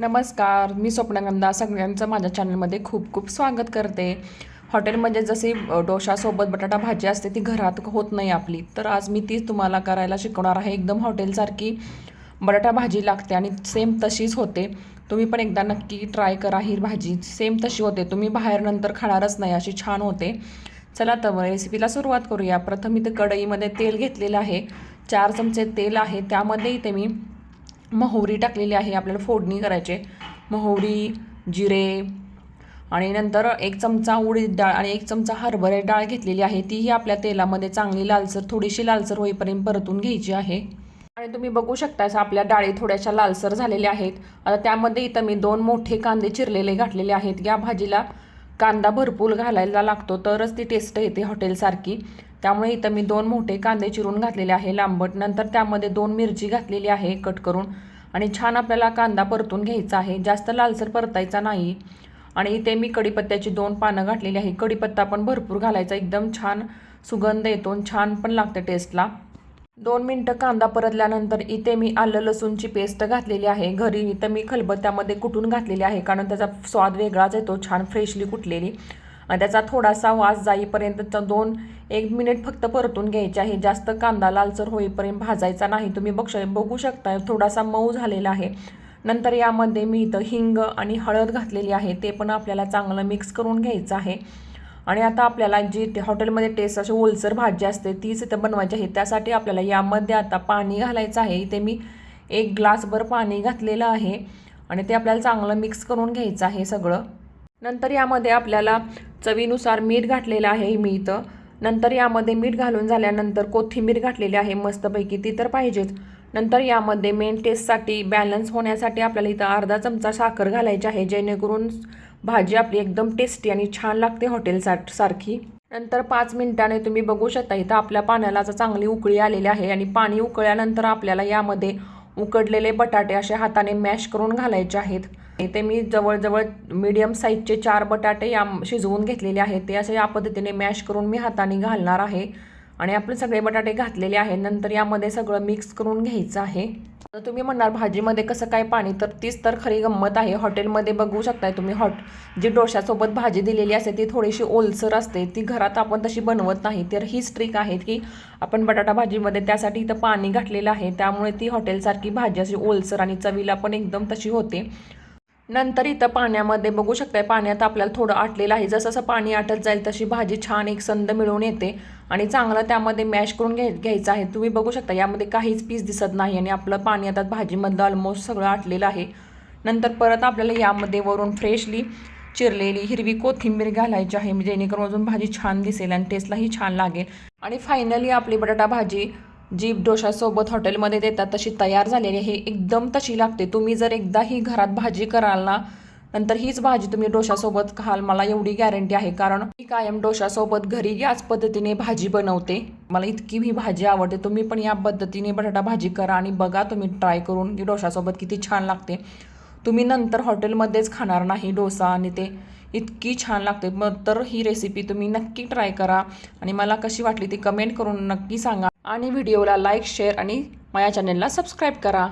नमस्कार मी स्वप्नगंधा सगळ्यांचं माझ्या चॅनलमध्ये खूप खूप स्वागत करते. हॉटेलमध्ये जसे डोशासोबत बटाटा भाजी असते ती घरात होत नाही आपली. तर आज मी तीच तुम्हाला करायला शिकवणार आहे. एकदम हॉटेलसारखी बटाटा भाजी लागते आणि सेम तशीच होते. तुम्ही पण एकदा नक्की ट्राय करा ही भाजी. सेम तशी होते. तुम्ही बाहेर नंतर खाणारच नाही अशी छान होते. चला तर मग रेसिपीला सुरुवात करूया. प्रथम इथे कढईमध्ये तेल घेतलेलं आहे. चार चमचे तेल आहे. त्यामध्ये इथे मी मोहरी टाकलेली आहे आपल्याला फोडणी करायचे मोहरी जिरे आणि नंतर एक चमचा उडीद डाळ आणि एक चमचा हरभरे डाळ घेतलेली आहे. तीही आपल्या तेलामध्ये चांगली लालसर थोडीशी लालसर होईपर्यंत परतून घ्यायची आहे. आणि तुम्ही बघू शकता असं आपल्या डाळी थोड्याशा लालसर झालेल्या आहेत. आता त्यामध्ये इथं मी दोन मोठे कांदे चिरलेले घातलेले आहेत. या भाजीला कांदा भरपूर घालायला लागतो तरच ती टेस्ट येते हॉटेलसारखी त्यामुळे इथं मी दोन मोठे कांदे चिरून घातलेले आहे. लांबट नंतर त्यामध्ये दोन मिरची घातलेली आहे कट करून. आणि छान आपल्याला कांदा परतून घ्यायचा आहे. जास्त लालसर परतायचा नाही. आणि इथे मी कढीपत्त्याची दोन पानं घातलेली आहे. कढीपत्ता पण भरपूर घालायचा. एकदम छान सुगंध येतो आणि छान पण लागते टेस्टला दोन मिनटं कांदा परतल्यानंतर इथे मी आलं लसूणची पेस्ट घातलेली आहे. घरी इथं मी खलबत्त्यामध्ये कुटून घातलेली आहे. कारण त्याचा स्वाद वेगळाच येतो. छान फ्रेशली कुटलेली. त्याचा थोडासा वास जाईपर्यंत दोन एक मिनिट फक्त परतून घ्यायचे आहे. जास्त कांदा लालसर होईपर्यंत भाजायचा नाही. तुम्ही बक्ष बघू शकता थोडासा मऊ झालेला आहे. नंतर यामध्ये मी इथं हिंग आणि हळद घातलेली आहे. ते पण आपल्याला चांगलं मिक्स करून घ्यायचं आहे. आणि आता आपल्याला जी ते हॉटेलमध्ये टेस्ट अशी ओलसर भाजी असते तीच इथं बनवायची आहे. त्यासाठी आपल्याला यामध्ये आता पाणी घालायचं आहे. इथे मी एक ग्लासभर पाणी घातलेलं आहे. आणि ते आपल्याला चांगलं मिक्स करून घ्यायचं आहे सगळं. नंतर यामध्ये आपल्याला चवीनुसार मीठ घातलेलं आहे मी इथं. नंतर यामध्ये मीठ घालून झाल्यानंतर कोथिंबीर घातलेली आहे मस्तपैकी ती तर पाहिजेच. नंतर यामध्ये मेन टेस्टसाठी बॅलन्स होण्यासाठी आपल्याला इथं अर्धा चमचा साखर घालायची आहे जेणेकरून भाजी आपली एकदम टेस्टी आणि छान लागते हॉटेल सारखी. नंतर पाच मिनिटाने तुम्ही बघू शकता इथं आपल्या पाण्याला चांगली उकळी आलेली आहे आणि पाणी उकळल्यानंतर आपल्याला यामध्ये उकडलेले बटाटे असे हाताने मॅश करून घालायचे आहेत. इथे मी जवळजवळ मीडियम साईजचे चार बटाटे या शिजवून घेतलेले आहेत. ते असे या पद्धतीने मॅश करून मी हाताने घालणार आहे. आणि आपले सगळे बटाटे घातलेले आहे नंतर यामध्ये सगळं मिक्स करून घ्यायचं आहे. आता तुम्ही म्हणणार भाजीमध्ये कसं काय पाणी तर तीच तर खरी गंमत आहे. हॉटेलमध्ये बघू शकताय तुम्ही हॉट जी डोशासोबत भाजी दिलेली असते ती थोडीशी ओलसर असते. ती घरात आपण तशी बनवत नाही. तर हीच ट्रिक आहे की आपण बटाटा भाजीमध्ये त्यासाठी इथं पाणी घातलेलं आहे. त्यामुळे ती हॉटेलसारखी भाजी अशी ओलसर आणि चवीला पण एकदम तशी होते. नंतर इथं पाण्यामध्ये बघू शकताय पाण्यात आपल्याला थोडं आटलेलं आहे. जसं जसं पाणी आटत जाईल तशी भाजी छान एक संद मिळून येते आणि चांगलं त्यामध्ये मॅश करून घ्याय घ्यायचं आहे. तुम्ही बघू शकता यामध्ये काहीच पीस दिसत नाही आणि आपलं पाणी आता भाजीमधलं ऑलमोस्ट सगळं आटलेलं आहे. नंतर परत आपल्याला यामध्ये वरून फ्रेशली चिरलेली हिरवी कोथिंबीर घालायची आहे जेणेकरून अजून भाजी छान दिसेल आणि टेस्टलाही छान लागेल. आणि फायनली आपली बटाटा भाजी जी डोशासोबत हॉटेलमध्ये देतात तशी तयार झालेली आहे. एकदम तशी लागते. तुम्ही जर एकदा ही घरात भाजी कराल ना नंतर हीच भाजी तुम्ही डोशासोबत खाल मला एवढी गॅरंटी आहे. कारण मी कायम डोशासोबत घरी याच पद्धतीने भाजी बनवते. मला इतकी ही भाजी आवडते. तुम्ही पण या पद्धतीने बटाटा भाजी करा आणि बघा तुम्ही ट्राय करून की डोशासोबत किती छान लागते. तुम्ही नंतर हॉटेलमध्येच खाणार नाही डोसा आणि ते. इतकी छान लागते. मग तर ही रेसिपी तुम्ही नक्की ट्राय करा. आणि मला कशी वाटली ती कमेंट करून नक्की सांगा. आणि व्हिडिओला लाईक शेअर आणि माझ्या चॅनेलला सबस्क्राईब करा.